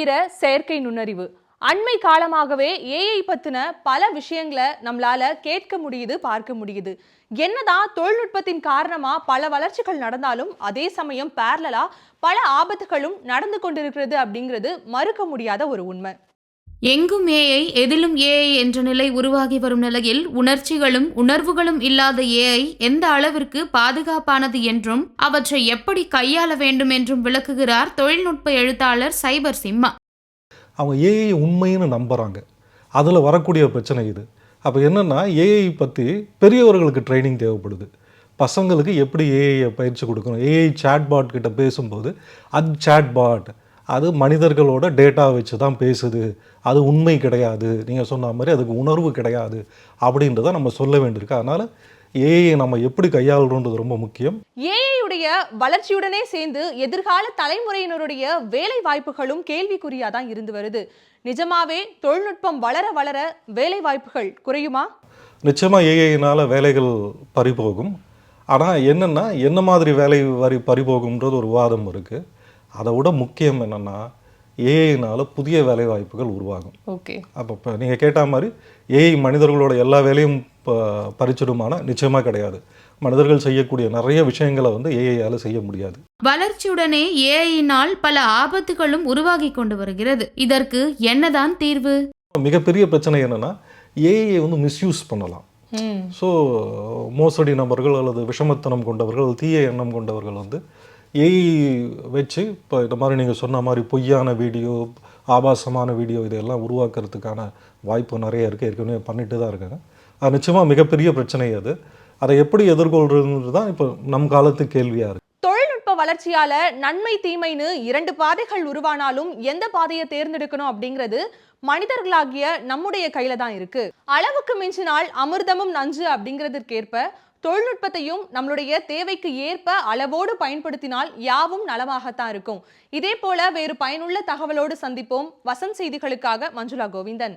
என்கிற செயற்கை நுண்ணறிவு. அண்மை காலமாகவே ஏஐ பத்தின பல விஷயங்களை நம்மளால கேட்க முடியுது பார்க்க முடியுது. என்னதான் தொழில்நுட்பத்தின் காரணமா பல வளர்ச்சிகள் நடந்தாலும் அதே சமயம் பேரலா பல ஆபத்துகளும் நடந்து கொண்டிருக்கிறது அப்படிங்கிறது மறுக்க முடியாத ஒரு உண்மை. எங்கும் ஏஐ எதிலும் ஏஐ என்ற நிலை உருவாகி வரும் நிலையில் உணர்ச்சிகளும் உணர்வுகளும் இல்லாத ஏஐ எந்த அளவிற்கு பாதுகாப்பானது என்றும் அவற்றை எப்படி கையாள வேண்டும் என்றும் விளக்குகிறார் தொழில்நுட்ப எழுத்தாளர் சைபர் சிம்மா. அவங்க ஏஐ உண்மைன்னு நம்புகிறாங்க அதில் வரக்கூடிய பிரச்சனை இது. அப்போ என்னென்னா ஏஐ பற்றி பெரியவர்களுக்கு ட்ரைனிங் தேவைப்படுது. பசங்களுக்கு எப்படி ஏஐயை பயிற்சி கொடுக்கணும்? ஏஐ சாட்பாட் கிட்ட பேசும்போது அது சாட்பாட் அது மனிதர்களோட டேட்டா வச்சு தான் பேசுது. அது உண்மை கிடையாது. நீங்கள் சொன்ன மாதிரி அதுக்கு உணர்வு கிடையாது. அப்படின்றத நம்ம சொல்ல வேண்டியிருக்கு. அதனால் ஏஐயை நம்ம எப்படி கையாளுறோன்றது ரொம்ப முக்கியம். ஏஐ உடைய வளர்ச்சியுடனே சேர்ந்து எதிர்கால தலைமுறையினருடைய வேலை வாய்ப்புகளும் கேள்விக்குறியா தான் இருந்து வருது. நிஜமாவே தொழில்நுட்பம் வளர வளர வேலை வாய்ப்புகள் குறையுமா? நிச்சயமாக ஏஐனால் வேலைகள் பறிபோகும். ஆனால் என்னென்னா என்ன மாதிரி வேலை வரி பறிபோகும்ன்றது ஒரு விவாதம் இருக்குது அதை விட முக்கியம் என்னென்னா ஏஐனால் புதிய வேலை வாய்ப்புகள் உருவாகும். ஓகே. அப்போ இப்போ நீங்கள் கேட்ட மாதிரி ஏஐ மனிதர்களோட எல்லா வேலையும் ப பறிச்சிடுமானா நிச்சயமாக கிடையாது. மனிதர்கள் செய்யக்கூடிய நிறைய விஷயங்களை வந்து ஏஐயால் செய்ய முடியாது. வளர்ச்சியுடனே ஏஐயினால் பல ஆபத்துகளும் உருவாகி கொண்டு வருகிறது. இதற்கு என்னதான் தீர்வு? மிகப்பெரிய பிரச்சனை என்னென்னா ஏஐயை வந்து மிஸ்யூஸ் பண்ணலாம். ம். ஸோ மோசடி நபர்கள் அல்லது விஷமத்தனம் கொண்டவர்கள் தீய எண்ணம் கொண்டவர்கள் வந்து ஏஐ வச்சு இப்போ இந்த மாதிரி நீங்கள் சொன்ன மாதிரி பொய்யான வீடியோ ஆபாசமான வீடியோ இதையெல்லாம் உருவாக்குறதுக்கான வாய்ப்பு நிறைய இருக்குது ஏற்கனவே பண்ணிட்டு தான் இருக்காங்க. அது நிச்சயமாக மிகப்பெரிய பிரச்சனை அது. அதை எப்படி எதிர்கொள்றதுன்றது தான் இப்போ நம் காலத்து கேள்வியாக இருக்குது தொழில்நுட்ப வளர்ச்சியால் நன்மை தீமைன்னு இரண்டு பாதைகள் உருவானாலும் எந்த பாதையை தேர்ந்தெடுக்கணும் அப்படிங்கிறது மனிதர்களாகிய நம்முடைய கையில தான் இருக்கு. அளவுக்கு மிஞ்சினால் அமிர்தமும் நஞ்சு அப்படிங்கிறதுக்கேற்ப தொழில்நுட்பத்தையும் நம்மளுடைய தேவைக்கு ஏற்ப அளவோடு பயன்படுத்தினால் யாவும் நலமாகத்தான் இருக்கும். இதே போல வேறு பயனுள்ள தகவலோடு சந்திப்போம். வசந்த் செய்திகளுக்காக மஞ்சுளா கோவிந்தன்.